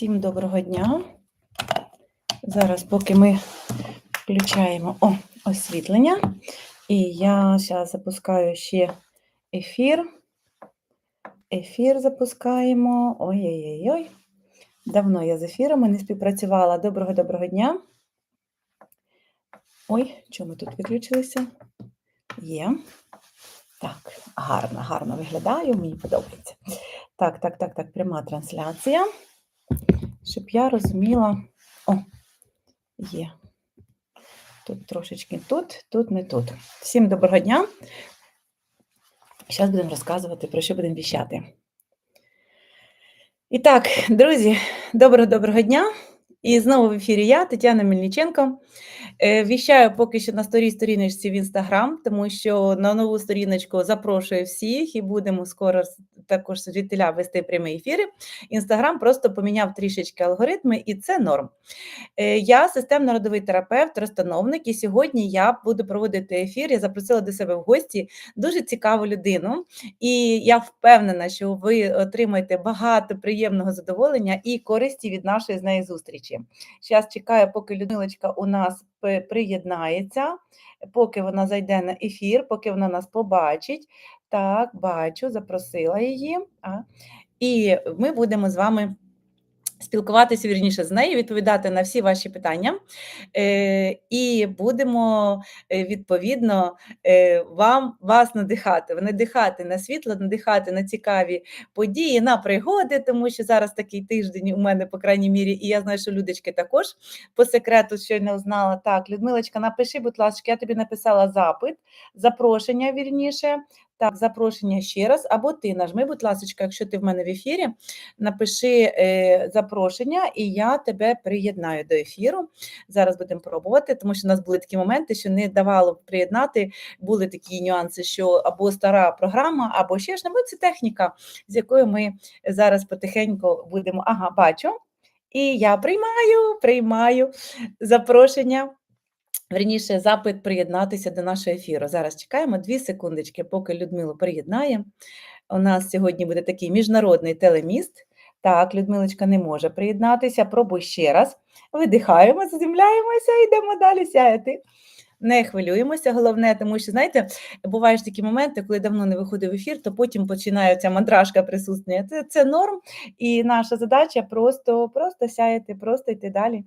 Всім доброго дня. Зараз, поки ми включаємо о, освітлення, і я зараз запускаю ще ефір. Ефір запускаємо. Ой-ой-ой. Давно я з ефірами не співпрацювала. Доброго доброго дня. Ой, чому тут виключилися? Є. Так, гарно, гарно виглядаю, мені подобається. Так, так, так, так, пряма трансляція. Щоб я розуміла. О, є. Тут трошечки тут, тут, не тут. Всім доброго дня. Зараз будемо розказувати, про що будемо віщати. І так, друзі, доброго доброго дня. І знову в ефірі я, Тетяна Мельниченко. Е, Віщаю поки що на старій сторіночці в Інстаграм, тому що на нову сторіночку запрошую всіх і будемо скоро також звідтиля вести прямі ефіри. Інстаграм просто поміняв трішечки алгоритми, і це норм. Е, Я системно-родовий терапевт, розстановник, і сьогодні я буду проводити ефір. Я запросила до себе в гості дуже цікаву людину, і я впевнена, що ви отримаєте багато приємного задоволення і користі від нашої з нею зустрічі. Зараз чекаю, поки Людмилочка у нас приєднається, поки вона зайде на ефір, поки вона нас побачить. Так, бачу, запросила її. І ми будемо з вами спілкуватися вірніше з нею, відповідати на всі ваші питання. Е, і будемо е, відповідно е, вам вас надихати, надихати на світло, надихати на цікаві події, на пригоди, тому що зараз такий тиждень у мене, по крайній мірі, і я знаю, що людочки також по секрету щойно узнала. Так, Людмилочка, напиши, будь ласка, я тобі написала запит, запрошення вірніше. Так, запрошення ще раз, або ти нажми, будь ласка, якщо ти в мене в ефірі, напиши е, запрошення, і я тебе приєднаю до ефіру. Зараз будемо пробувати, тому що у нас були такі моменти, що не давало приєднати. Були такі нюанси, що або стара програма, або ще ж це техніка, з якою ми зараз потихеньку будемо. Ага, бачу. І я приймаю, приймаю запрошення. Верніше, запит приєднатися до нашого ефіру. Зараз чекаємо дві секундочки, поки Людмилу приєднає. У нас сьогодні буде такий міжнародний телеміст. Так, Людмилочка не може приєднатися. Пробуй ще раз. Видихаємо, заземляємося, йдемо далі сяяти. Не хвилюємося, головне, тому що, знаєте, бувають такі моменти, коли давно не виходив ефір, то потім починає ця мандрашка присутня. Це, це норм, і наша задача просто, просто сяяти, просто йти далі.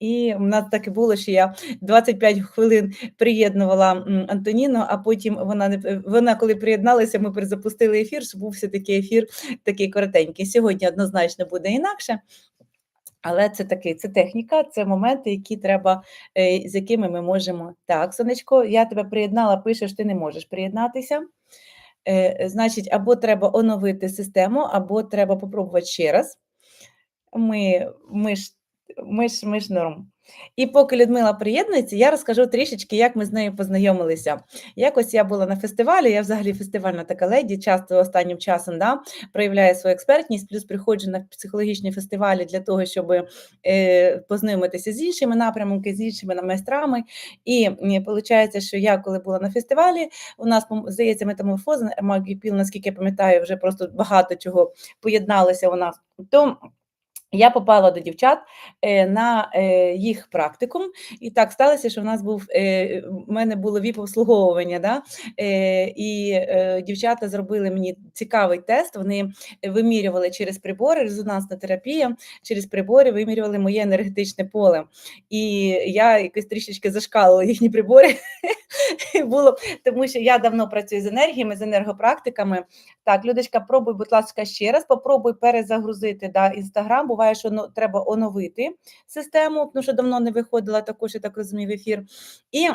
І в нас так і було, що я 25 хвилин приєднувала Антоніну, а потім вона не вона, коли приєдналася, ми перезапустили ефір, щоб був все-таки ефір такий коротенький. Сьогодні однозначно буде інакше. Але це такий, це техніка, це моменти, які треба, е, з якими ми можемо. Так, сонечко, я тебе приєднала, пишеш, ти не можеш приєднатися. Е, Значить, або треба оновити систему, або треба попробувати ще раз. Ми, ми ж ми ж, ми ж норм. І поки Людмила приєднується, я розкажу трішечки, як ми з нею познайомилися. Якось я була на фестивалі, я взагалі фестивальна така леді, часто останнім часом да, проявляю свою експертність, плюс приходжу на психологічні фестивалі для того, щоб е, познайомитися з іншими напрямками, з іншими майстрами. І виходить, що я, коли була на фестивалі, у нас, здається, метаморфоз, магіпіл, наскільки я пам'ятаю, вже просто багато чого поєдналося у нас. То я попала до дівчат е, на е, їх практикум, і так сталося, що в нас був е, в мене було ВІП-обслуговування. Да? І дівчата зробили мені цікавий тест. Вони вимірювали через прибори, резонансна терапія, через прибори вимірювали моє енергетичне поле. І я якось трішечки зашкалила їхні прибори. Було, тому що я давно працюю з енергіями, з енергопрактиками. Так, Людочка, пробуй, будь ласка, ще раз. Попробуй перезагрузити да, Інстаграм. Буває, що треба оновити систему, тому що давно не виходила також, я так розумію, в ефір. І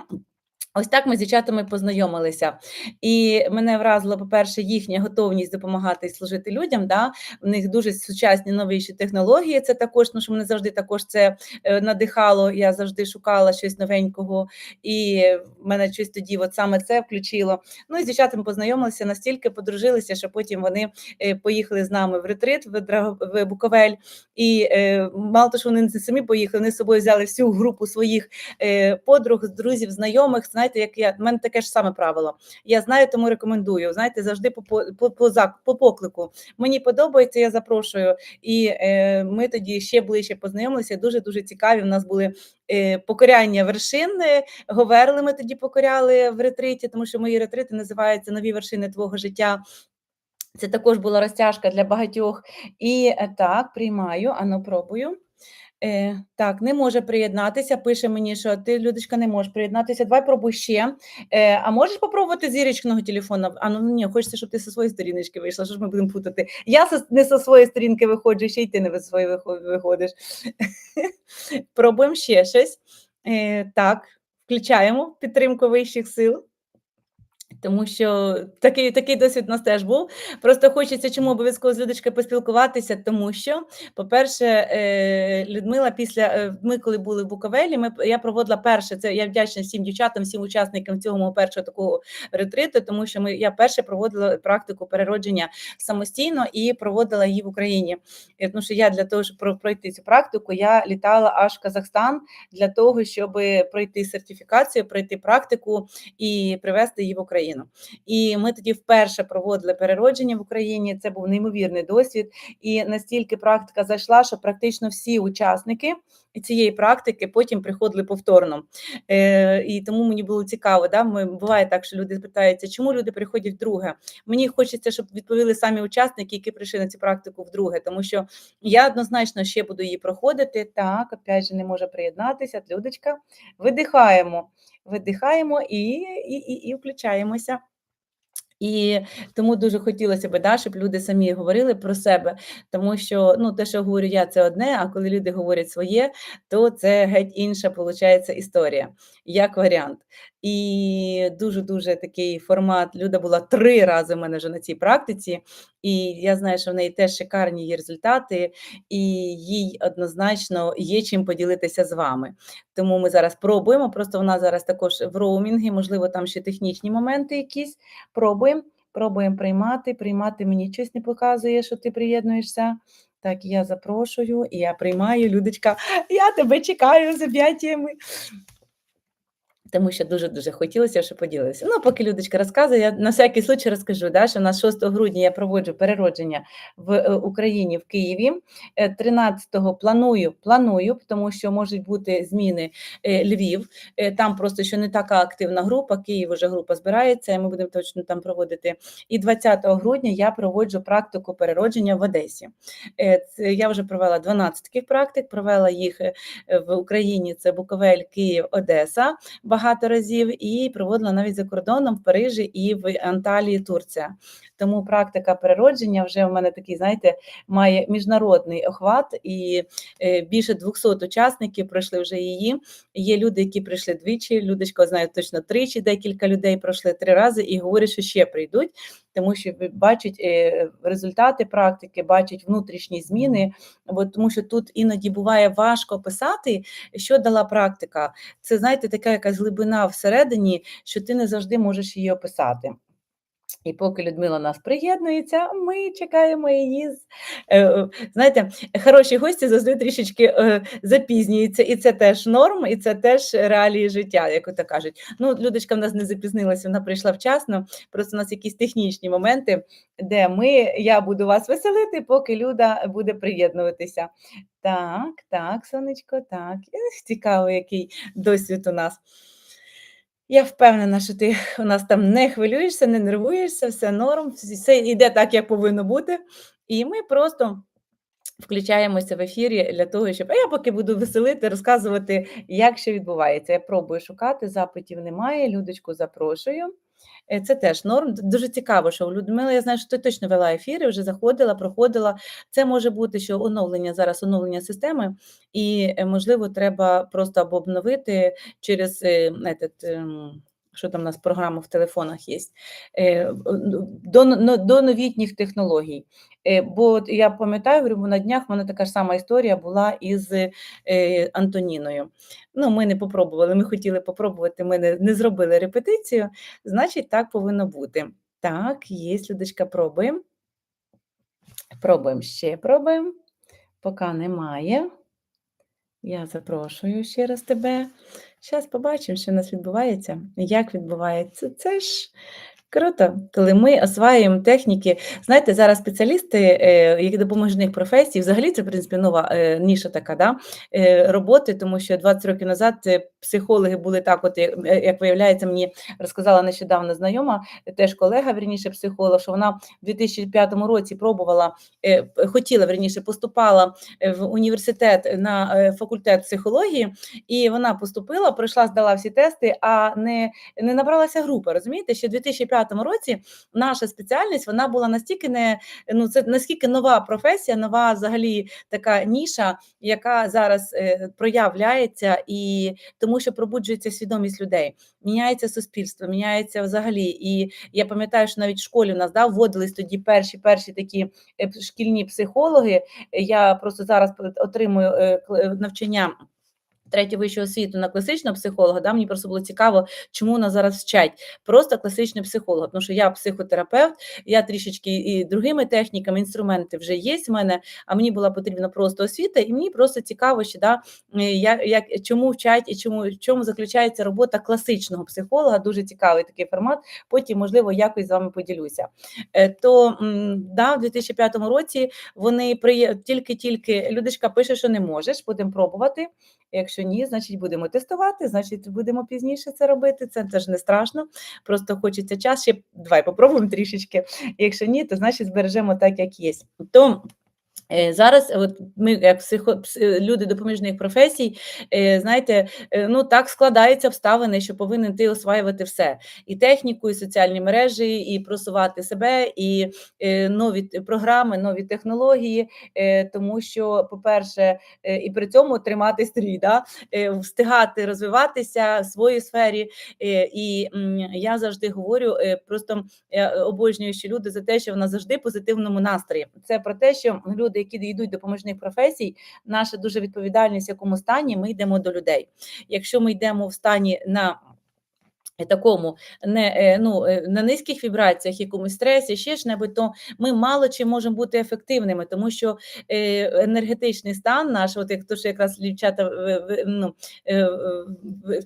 Ось так ми з дівчатами познайомилися. І мене вразило, по-перше, їхня готовність допомагати і служити людям. Да? В них дуже сучасні новіші технології. Це також, ну що мене завжди також це е, надихало. Я завжди шукала щось новенького, і мене щось тоді, от саме це включило. Ну і з дівчатами познайомилися, настільки подружилися, що потім вони е, поїхали з нами в ретрит в, Буковель. І е, мало того, що вони не самі поїхали, вони з собою взяли всю групу своїх подруг, друзів, знайомих. Знаєте, як я в мене таке ж саме правило. Я знаю, тому рекомендую. Знаєте, завжди по по, по, по, поклику. Мені подобається, я запрошую. І е, ми тоді ще ближче познайомилися. Дуже дуже цікаві. У нас були е, покоряння вершин. Говерли ми тоді покоряли в ретриті, тому що мої ретрити називаються нові вершини твого життя. Це також була розтяжка для багатьох. І е, так, приймаю, ану, пробую. Е, так, не може приєднатися. Пише мені, що ти, Людочка, не можеш приєднатися. Давай пробуй ще. Е, а можеш попробувати з Ірічкиного телефону? А ну ні, хочеться, щоб ти зі своєї сторіночки вийшла. Що ж ми будемо путати? Я не зі своєї сторінки виходжу, ще й ти не зі своєї виходиш. Пробуємо ще щось. Е, так, включаємо підтримку вищих сил. Тому що такий, такий досвід у нас теж був. Просто хочеться чому обов'язково з Людочкою поспілкуватися, тому що, по-перше, е, Людмила, після е, ми, коли були в Буковелі, ми я проводила перше. Це я вдячна всім дівчатам, всім учасникам цього мого першого такого ретриту, тому що ми я перше проводила практику переродження самостійно і проводила її в Україні. Е, Тому що я для того, щоб про- пройти цю практику, я літала аж в Казахстан для того, щоб пройти сертифікацію, пройти практику і привезти її в Україну. І ми тоді вперше проводили переродження в Україні. Це був неймовірний досвід. І настільки практика зайшла, що практично всі учасники цієї практики потім приходили повторно. Е, і тому мені було цікаво. Да? Ми, буває так, що люди питаються, чому люди приходять вдруге. Мені хочеться, щоб відповіли самі учасники, які прийшли на цю практику вдруге, тому що я однозначно ще буду її проходити. Так, опять же, не може приєднатися. Людочка, видихаємо, видихаємо і, і, і, і включаємося. І тому дуже хотілося б, да, щоб люди самі говорили про себе, тому що ну, те, що говорю я, це одне, а коли люди говорять своє, то це геть інша виходить, історія, як варіант. І дуже-дуже такий формат. Люда була три рази в мене вже на цій практиці, і я знаю, що в неї теж шикарні є результати, і їй однозначно є чим поділитися з вами. Тому ми зараз пробуємо. Просто вона зараз також в роумінгі, можливо, там ще технічні моменти якісь. Пробуємо, пробуємо приймати. Приймати мені щось не показує, що ти приєднуєшся. Так, я запрошую, і я приймаю, Людочка, я тебе чекаю з об'яттями. Тому що дуже-дуже хотілося, щоб поділилися. Ну, поки Людочка розказує, я на всякий случай розкажу, да, що на 6 грудня я проводжу переродження в е, Україні, в Києві. Е, 13-го планую, планую, тому що можуть бути зміни е, Львів. Е, Там просто ще не така активна група, Київ вже група збирається, і ми будемо точно там проводити. І 20 грудня я проводжу практику переродження в Одесі. Е, я вже провела 12 таких практик, провела їх е, в Україні. Це Буковель, Київ, Одеса багато разів, і проводила навіть за кордоном в Парижі і в Анталії, Турція. Тому практика переродження вже в мене такий, знаєте, має міжнародний охват, і е, більше 200 учасників пройшли вже її. Є люди, які прийшли двічі. Людочка знає точно тричі, декілька людей пройшли три рази і говорять, що ще прийдуть, тому що бачить е, результати практики, бачить внутрішні зміни. Бо тому що тут іноді буває важко писати, що дала практика. Це знаєте, така якась глибина всередині, що ти не завжди можеш її описати. І поки Людмила нас приєднується, ми чекаємо її. е, е, Знаєте, хороші гості завжди трішечки е, запізнюються, і це теж норм, і це теж реалії життя, як ото кажуть. Ну, Людочка в нас не запізнилася, вона прийшла вчасно. Просто у нас якісь технічні моменти, де ми, я буду вас веселити, поки Люда буде приєднуватися. Так, так, сонечко, так. Ех, Цікаво, який досвід у нас. Я впевнена, що ти у нас там не хвилюєшся, не нервуєшся, все норм, все йде так, як повинно бути. І ми просто включаємося в ефірі для того, щоб а я поки буду веселити, розказувати, як що відбувається. Я пробую шукати, запитів немає. Людочку запрошую. Е, Це теж норм. Дуже цікаво, що у Людмила, я знаю, що ти точно вела ефіри, вже заходила, проходила. Це може бути, що оновлення зараз оновлення системи, і е, можливо, треба просто або обновити через е, этот, ем, що там у нас програма в телефонах є, е, до, до новітніх технологій. Е, Бо я пам'ятаю, говорю, на днях в мене така ж сама історія була із е, Антоніною. Ну, ми не попробували, ми хотіли попробувати, ми не, не зробили репетицію, значить, так повинно бути. Так, є, Людочка, пробуємо. Пробуємо ще пробуємо. Поки немає. Я запрошую ще раз тебе. Щас побачимо, що у нас відбувається, як відбувається. Це ж круто, коли ми осваюємо техніки. Знаєте, зараз спеціалісти, е, які допоможних професій, взагалі це, в принципі, нова е, ніша така, да, е, роботи, тому що 20 років назад е, психологи були так, от, як, е, виявляється, мені розказала нещодавно знайома, теж колега, вірніше, психолог, що вона в 2005 році пробувала, е, хотіла, вірніше, поступала е, в університет на факультет психології, і вона поступила, пройшла, здала всі тести, а не, не набралася групи. Розумієте, ще в 2005 році наша спеціальність вона була настільки не ну це наскільки нова професія, нова взагалі така ніша, яка зараз проявляється, і тому що пробуджується свідомість людей, міняється суспільство, міняється взагалі. І я пам'ятаю, що навіть в школі в нас да, вводились тоді перші перші такі е, шкільні психологи. Я просто зараз отримую е, е, навчання. Третю вищу освіту на класичного психолога, да, мені просто було цікаво, чому нас зараз вчать просто класичний психолог. Тому що я психотерапевт, я трішечки і другими техніками, інструменти вже є в мене, а мені була потрібна просто освіта, і мені просто цікаво, що да, е, як, як, чому вчать і чому, в чому заключається робота класичного психолога. Дуже цікавий такий формат. Потім, можливо, якось з вами поділюся. Е, То да, в 2005 році вони приє... тільки-тільки людочка пише, що не можеш, будемо пробувати. Якщо ні, значить будемо тестувати, значить будемо пізніше це робити. Це теж не страшно. Просто хочеться час. Ще давай попробуємо трішечки. Якщо ні, то значить збережемо так, як є. То Зараз, от ми, як психо, люди допоміжних професій, е, знаєте, е, ну так складаються обставини, що повинен ти осваювати все: і техніку, і соціальні мережі, і просувати себе, і е, нові програми, нові технології. е, Тому що, по-перше, е, і при цьому тримати стрій, да? е, встигати розвиватися в своїй сфері. Е, І я завжди говорю, е, просто я обожнюю ще люди за те, що вона завжди в позитивному настрої. Це про те, що люди, які йдуть до допоміжних професій, наша дуже відповідальність, в якому стані ми йдемо до людей. Якщо ми йдемо в стані на Такому не е, ну е, на низьких вібраціях, якомусь стресі, ще ж небудь, то ми мало чи можемо бути ефективними, тому що е, енергетичний стан наш, от як то, що якраз дівчата ну, е,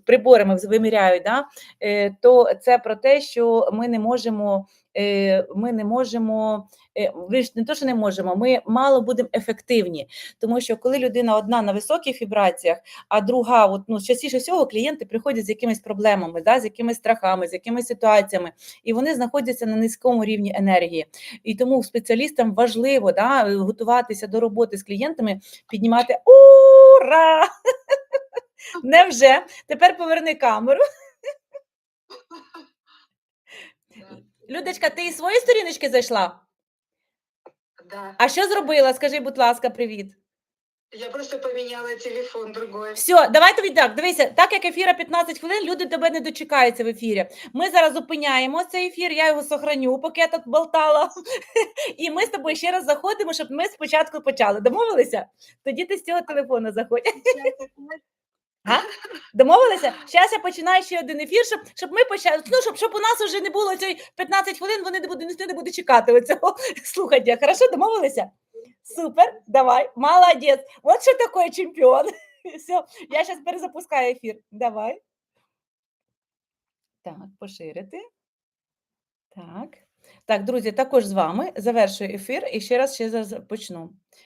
приборами виміряють, да, е, то це про те, що ми не можемо. Е, Ми не можемо, е, не то, що не можемо, ми мало будемо ефективні, тому що коли людина одна на високих вібраціях, а друга, от ну частіше всього, клієнти приходять з якимись проблемами, да, з якимись страхами, з якимись ситуаціями, і вони знаходяться на низькому рівні енергії. І тому спеціалістам важливо да, готуватися до роботи з клієнтами, піднімати ура! Невже? Тепер поверни камеру. Людочка, ти із своєї сторіночки зайшла? да. А що зробила? Скажи, будь ласка, привіт. Я просто поменяла телефон другой. Все, давай тобі так. Дивися, так як ефіра 15 хвилин, люди тебе не дочекаються в ефірі. Ми зараз зупиняємо цей ефір, я його сохраню, поки я тут болтала. І ми з тобою ще раз заходимо, щоб ми спочатку почали. Домовилися? Тоді ти з цього телефону заходь. Сейчас Га? Домовилися? Зараз я починаю ще один ефір, щоб, щоб ми почали. Ну, щоб, щоб у нас вже не було цієї 15 хвилин, вони не будуть, не буде чекати оцього слухання. Хорошо, домовилися? Супер, давай, молодець. От що таке чемпіон. Все, я зараз перезапускаю ефір. Давай. Так, поширити. Так. Так, друзі, також з вами завершую ефір і ще раз ще зараз почну.